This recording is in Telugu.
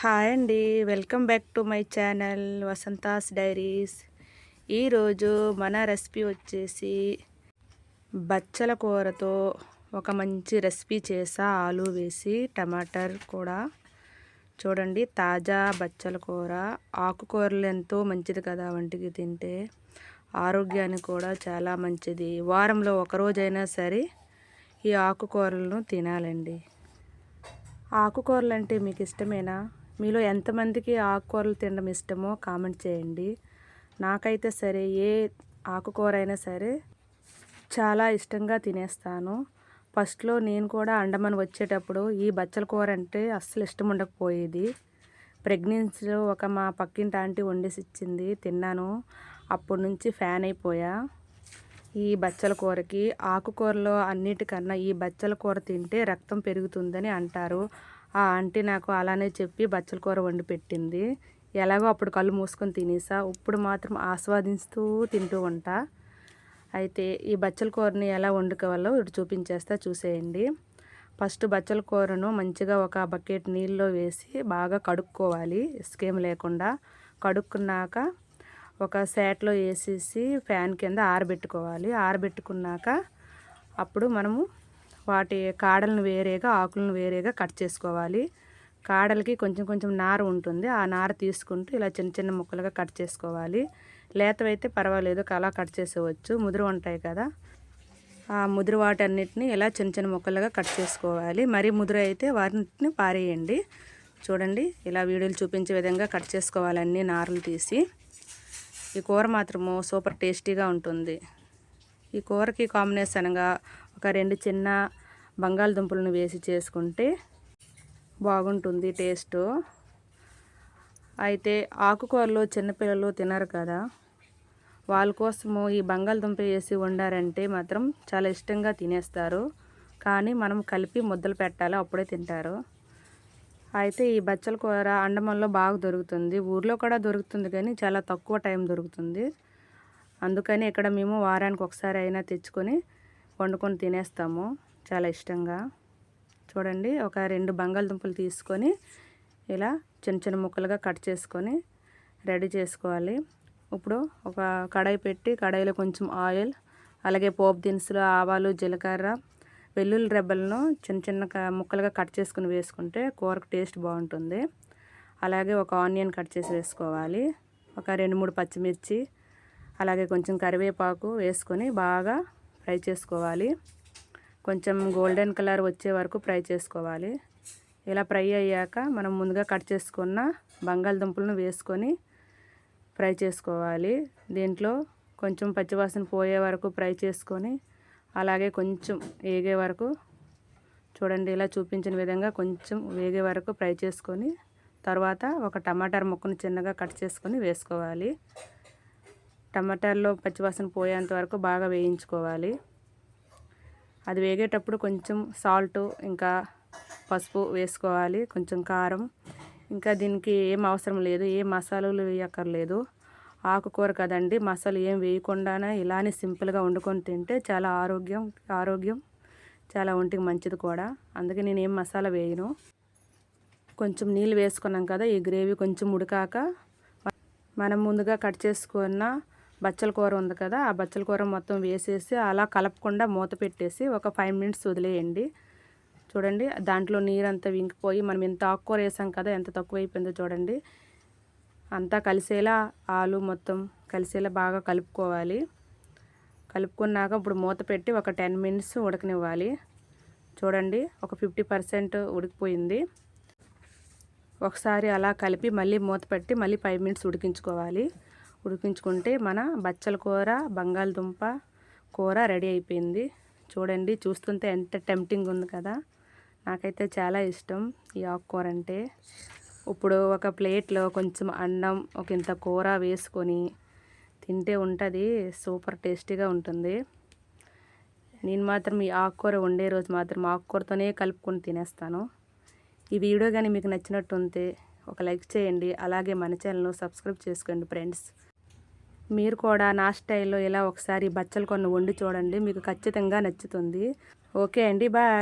హాయ్ అండి. Welcome back to my channel Vasantha's diaries. ఈరోజు మన రెసిపీ వచ్చేసి బచ్చల కూరతో ఒక మంచి రెసిపీ చేసా. ఆలు వేసి టమాటర్ కూడా. చూడండి తాజా బచ్చల కూర. ఆకుకూరలు ఎంతో మంచిది కదా వంటికి తింటే. ఆరోగ్యానికి కూడా చాలా మంచిది. వారంలో ఒకరోజైనా సరే ఈ ఆకుకూరలను తినాలండి. ఆకుకూరలు అంటే మీకు ఇష్టమేనా? మీలో ఎంతమందికి ఆకుకూరలు తినడం ఇష్టమో కామెంట్ చేయండి. నాకైతే సరే ఏ ఆకుకూర అయినా సరే చాలా ఇష్టంగా తినేస్తాను. ఫస్ట్లో నేను కూడా అండమని వచ్చేటప్పుడు ఈ బచ్చల కూర అంటే అస్సలు ఇష్టం ఉండకపోయేది. ప్రెగ్నెన్సీలో ఒక మా పక్కింటి ఆంటీ వండేసి ఇచ్చింది తిన్నాను. అప్పటి నుంచి ఫ్యాన్ అయిపోయా. ఈ బచ్చల కూరకి ఆకుకూరలో అన్నిటికన్నా ఈ బచ్చల కూర తింటే రక్తం పెరుగుతుందని అంటారు. ఆ ఆంటీ నాకు అలానే చెప్పి బచ్చల కూర వండి పెట్టింది. ఎలాగో అప్పుడు కళ్ళు మూసుకొని తినేసా. ఇప్పుడు మాత్రం ఆస్వాదిస్తూ తింటూ ఉంటా. అయితే ఈ బచ్చల కూరని ఎలా వండుకోవాలో ఇటు చూపించేస్తా చూసేయండి. ఫస్ట్ బచ్చల కూరను మంచిగా ఒక బకెట్ నీళ్ళలో వేసి బాగా కడుక్కోవాలి. ఇసుకేం లేకుండా కడుక్కున్నాక ఒక శాట్లో వేసేసి ఫ్యాన్ కింద ఆరబెట్టుకోవాలి. ఆరబెట్టుకున్నాక అప్పుడు మనము వాటి కాడలను వేరేగా ఆకులను వేరేగా కట్ చేసుకోవాలి. కాడలకి కొంచెం కొంచెం నార ఉంటుంది. ఆ నార తీసుకుంటూ ఇలా చిన్న చిన్న ముక్కలుగా కట్ చేసుకోవాలి. లేతవైతే పర్వాలేదు అలా కట్ చేసేవచ్చు. ముదురు ఉంటాయి కదా. ఆ ముదురు వాటన్నిటిని ఇలా చిన్న చిన్న ముక్కలుగా కట్ చేసుకోవాలి. మరీ ముదురు అయితే వాటిని పారేయండి. చూడండి ఇలా వీడియోలు చూపించే విధంగా కట్ చేసుకోవాలన్నీ నారలు తీసి. ఈ కూర మాత్రము సూపర్ టేస్టీగా ఉంటుంది. ఈ కూరకి కాంబినేషన్గా ఒక రెండు చిన్న బంగాళదుంపలను వేసి చేసుకుంటే బాగుంటుంది టేస్ట్. అయితే ఆకుకూరలు చిన్నపిల్లలు తినరు కదా వాళ్ళ కోసము ఈ బంగాళదుంప వేసి వండారంటే మాత్రం చాలా ఇష్టంగా తినేస్తారు. కానీ మనం కలిపి ముద్దలు పెట్టాలి అప్పుడే తింటారు. అయితే ఈ బచ్చల కూర అండమంలో బాగా దొరుకుతుంది. ఊర్లో కూడా దొరుకుతుంది కానీ చాలా తక్కువ టైం దొరుకుతుంది. అందుకని ఇక్కడ మేము వారానికి ఒకసారి అయినా తెచ్చుకొని వండుకొని తినేస్తాము. చాలా ఇష్టంగా. చూడండి ఒక రెండు బంగాళదుంపలు తీసుకొని ఇలా చిన్న చిన్న ముక్కలుగా కట్ చేసుకొని రెడీ చేసుకోవాలి. ఇప్పుడు ఒక కడాయి పెట్టి కడాయిలో కొంచెం ఆయిల్ అలాగే పోపు దినుసులు ఆవాలు జీలకర్ర వెల్లుల్లి రెబ్బలను చిన్న చిన్న ముక్కలుగా కట్ చేసుకుని వేసుకుంటే కూరకు టేస్ట్ బాగుంటుంది. అలాగే ఒక ఆనియన్ కట్ చేసి వేసుకోవాలి. ఒక రెండు మూడు పచ్చిమిర్చి అలాగే కొంచెం కరివేపాకు వేసుకొని బాగా ఫ్రై చేసుకోవాలి. కొంచెం గోల్డెన్ కలర్ వచ్చే వరకు ఫ్రై చేసుకోవాలి. ఇలా ఫ్రై అయ్యాక మనం ముందుగా కట్ చేసుకున్న బంగాళదుంపలను వేసుకొని ఫ్రై చేసుకోవాలి. దీంట్లో కొంచెం పచ్చివాసన పోయే వరకు ఫ్రై చేసుకొని అలాగే కొంచెం వేగే వరకు చూడండి ఇలా చూపించిన విధంగా కొంచెం వేగే వరకు ఫ్రై చేసుకొని తర్వాత ఒక టమాటార్ ముక్కను చిన్నగా కట్ చేసుకొని వేసుకోవాలి. టమాటాల్లో పచ్చివాసన పోయేంత వరకు బాగా వేయించుకోవాలి. అది వేగేటప్పుడు కొంచెం సాల్ట్ ఇంకా పసుపు వేసుకోవాలి కొంచెం కారం. ఇంకా దీనికి ఏం అవసరం లేదు ఏ మసాలాలు వేయక్కర్లేదు. ఆకుకూర కదండి మసాలా ఏం వేయకుండానే ఇలానే సింపుల్గా వండుకొని తింటే చాలా ఆరోగ్యం ఆరోగ్యం చాలా ఒంటికి మంచిది కూడా. అందుకే నేను ఏం మసాలా వేయను. కొంచెం నీళ్ళు వేసుకున్నాం కదా ఈ గ్రేవీ కొంచెం ఉడికాక మనం ముందుగా కట్ చేసుకున్న బచ్చల కూర ఉంది కదా ఆ బచ్చల కూర మొత్తం వేసేసి అలా కలపకుండా మూత పెట్టేసి ఒక ఫైవ్ మినిట్స్ వదిలేయండి. చూడండి దాంట్లో నీరంతా వింకిపోయి మనం ఎంత ఆకుకూర వేసాం కదా ఎంత తక్కువ అయిపోయిందో చూడండి. అంతా కలిసేలా ఆలు మొత్తం కలిసేలా బాగా కలుపుకోవాలి. కలుపుకున్నాక ఇప్పుడు మూత పెట్టి ఒక టెన్ మినిట్స్ ఉడకనివ్వాలి. చూడండి ఒక ఫిఫ్టీ పర్సెంట్ ఉడికిపోయింది. ఒకసారి అలా కలిపి మళ్ళీ మూత పెట్టి మళ్ళీ ఫైవ్ మినిట్స్ ఉడికించుకోవాలి. ఉడికించుకుంటే మన బచ్చల కూర బంగాళదుంప కూర రెడీ అయిపోయింది. చూడండి చూస్తుంటే ఎంత టెంప్టింగ్ ఉంది కదా. నాకైతే చాలా ఇష్టం ఈ ఆకుకూర అంటే ఇప్పుడు ఒక ప్లేట్లో కొంచెం అన్నం ఒక ఇంత కూర వేసుకొని తింటే ఉంటుంది సూపర్ టేస్టీగా ఉంటుంది. నేను మాత్రం ఈ ఆకుకూర వండే రోజు మాత్రం ఆకుకూరతోనే కలుపుకొని తినేస్తాను. ఈ వీడియో కానీ మీకు నచ్చినట్టు ఉంటే ఒక లైక్ చేయండి అలాగే మన ఛానల్ను సబ్స్క్రైబ్ చేసుకోండి ఫ్రెండ్స్. మీరు కూడా నా స్టైల్లో ఇలా ఒకసారి బచ్చలు కొన్ని వండి చూడండి. మీకు ఖచ్చితంగా నచ్చుతుంది. ఓకే అండి బాయ్.